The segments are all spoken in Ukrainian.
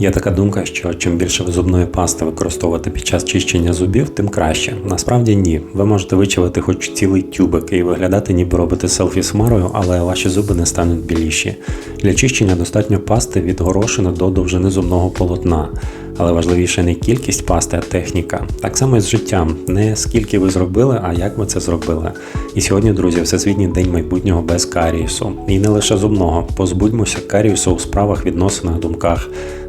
Є така думка, що чим більше ви зубної пасти використовувати під час чищення зубів, тим краще. Насправді ні. Ви можете вичавити хоч цілий тюбик і виглядати, ніби робите селфі з хмарою, але ваші зуби не стануть біліші. Для чищення достатньо пасти від горошини до довжини зубного полотна. Але важливіше не кількість пасти, а техніка. Так само і з життям. Не скільки ви зробили, а як ви це зробили. І сьогодні, друзі, Всесвітній день майбутнього без карієсу. І не лише зубного. Позбудьмося карієсу у справах, відносинах, думках.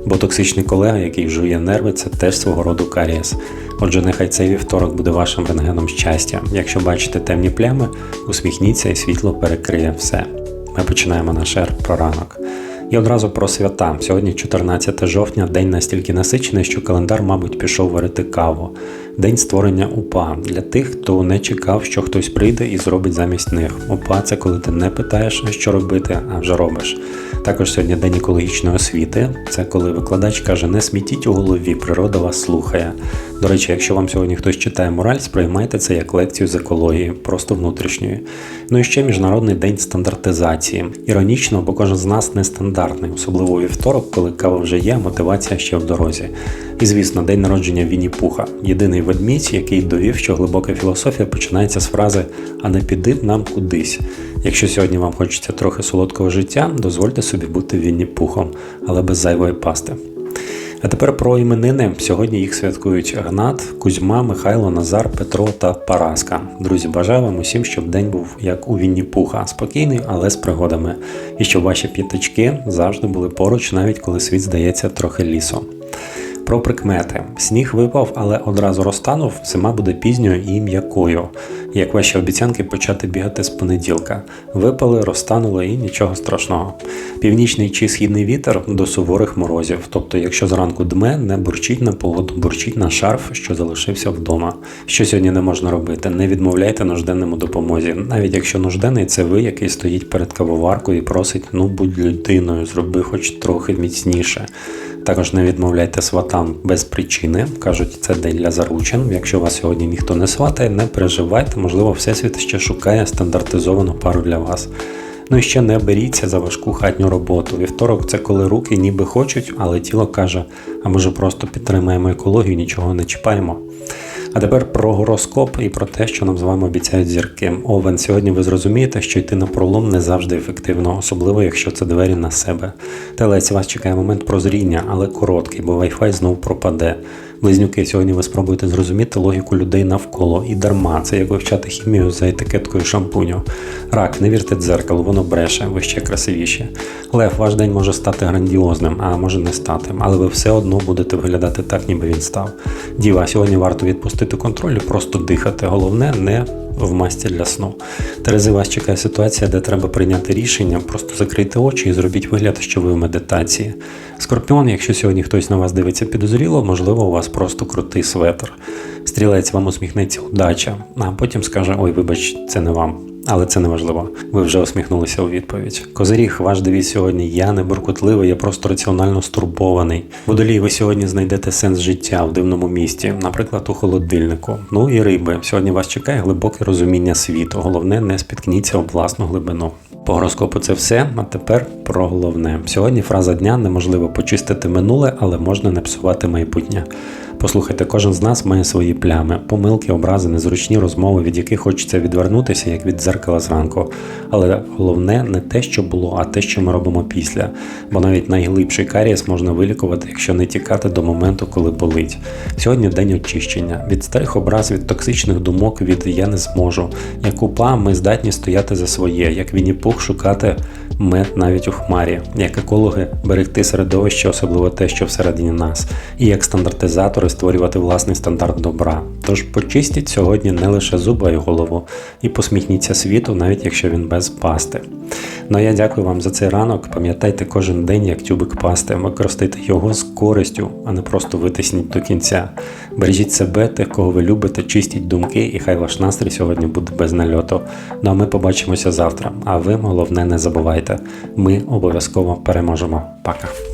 Бо токсичний колега, який жує нерви, це теж свого роду карієс. Отже, нехай цей вівторок буде вашим рентгеном щастя. Якщо бачите темні плями, усміхніться і світло перекриє все. Ми починаємо наш ер про ранок. І одразу про свята. Сьогодні 14 жовтня, день настільки насичений, що календар, мабуть, пішов варити каву. День створення УПА для тих, хто не чекав, що хтось прийде і зробить замість них. УПА це коли ти не питаєш, що робити, а вже робиш. Також сьогодні день екологічної освіти. Це коли викладач каже: не смітіть у голові, природа вас слухає. До речі, якщо вам сьогодні хтось читає мораль, сприймайте це як лекцію з екології, просто внутрішньої. Ну і ще міжнародний день стандартизації. Іронічно, бо кожен з нас нестандартний, особливо у вівторок, коли кава вже є, мотивація ще в дорозі. І звісно, день народження Вінні Пуха, єдиний ведмідь, який довів, що глибока філософія починається з фрази А не піди нам кудись. Якщо сьогодні вам хочеться трохи солодкого життя, дозвольте собі бути Вінні Пухом, але без зайвої пасти. А тепер про іменини. Сьогодні їх святкують Гнат, Кузьма, Михайло, Назар, Петро та Параска. Друзі, бажаю вам усім, щоб день був як у Вінні Пуха, спокійний, але з пригодами. І щоб ваші п'ятачки завжди були поруч, навіть коли світ здається трохи лісом. Про прикмети. Сніг випав, але одразу розтанув, зима буде пізньою і м'якою. Як ваші обіцянки почати бігати з понеділка. Випали, розтанули і нічого страшного. Північний чи східний вітер до суворих морозів. Тобто, якщо зранку дме, не бурчіть на погоду, бурчіть на шарф, що залишився вдома. Що сьогодні не можна робити? Не відмовляйте нужденному допомозі. Навіть якщо нужденний, це ви, який стоїть перед кавоваркою і просить, ну будь людиною, зроби хоч трохи міцніше. Також не відмовляйте сватам без причини. Кажуть, це день для заручин. Якщо вас сьогодні ніхто не сватає, не переживайте, можливо, Всесвіт ще шукає стандартизовану пару для вас. Ну і ще не беріться за важку хатню роботу. Вівторок це коли руки ніби хочуть, але тіло каже: а може просто підтримаємо екологію, нічого не чіпаємо. А тепер про гороскоп і про те, що нам з вами обіцяють зірки. Овен, сьогодні ви зрозумієте, що йти на пролом не завжди ефективно, особливо якщо це двері на себе. Телець вас чекає момент прозріння, але короткий, бо Wi-Fi знов пропаде. Близнюки, сьогодні ви спробуєте зрозуміти логіку людей навколо і дарма. Це як вивчати хімію за етикеткою шампуню. Рак, не вірте дзеркалу, воно бреше, ви ще красивіші. Лев, ваш день може стати грандіозним, а може не стати, але ви все одно будете виглядати так, ніби він став. Діва, сьогодні варто відпустити контроль і просто дихати. Головне, не в масті для сну. Терези, вас чекає ситуація, де треба прийняти рішення, просто закрийте очі і зробіть вигляд, що ви в медитації. Скорпіон, якщо сьогодні хтось на вас дивиться підозріло, можливо, у вас просто крутий светр. Стрілець вам усміхнеться удача, а потім скаже: Ой, вибач, це не вам. Але це не важливо. Ви вже усміхнулися у відповідь. Козиріг, ваш девіз сьогодні я не буркотливий, я просто раціонально стурбований. Водолій, ви сьогодні знайдете сенс життя в дивному місті, наприклад, у холодильнику. Ну і риби. Сьогодні вас чекає глибоке розуміння світу. Головне, не спіткніться об власну глибину. По гороскопу це все. А тепер про головне. Сьогодні фраза дня неможливо почистити минуле, але можна не псувати майбутнє. Послухайте, кожен з нас має свої плями, помилки, образи, незручні розмови, від яких хочеться відвернутися, як від дзеркала зранку. Але головне не те, що було, а те, що ми робимо після. Бо навіть найглибший карієс можна вилікувати, якщо не тікати до моменту, коли болить. Сьогодні день очищення. Від старих образ, від токсичних думок, від я не зможу. Як упа, ми здатні стояти за своє, як Вінні-Пух шукати мед навіть у хмарі, як екологи берегти середовище, особливо те, що всередині нас, і як стандартизатори створювати власний стандарт добра. Тож почистіть сьогодні не лише зуби, а й голову, і посміхніться світу, навіть якщо він без пасти. Ну а я дякую вам за цей ранок. Пам'ятайте кожен день, як тюбик пасти, використайте його з користю, а не просто витисніть до кінця. Бережіть себе, тих, кого ви любите, чистіть думки, і хай ваш настрій сьогодні буде без нальоту. Ну а ми побачимося завтра. А ви, головне, не забувайте, ми обов'язково переможемо. Пока.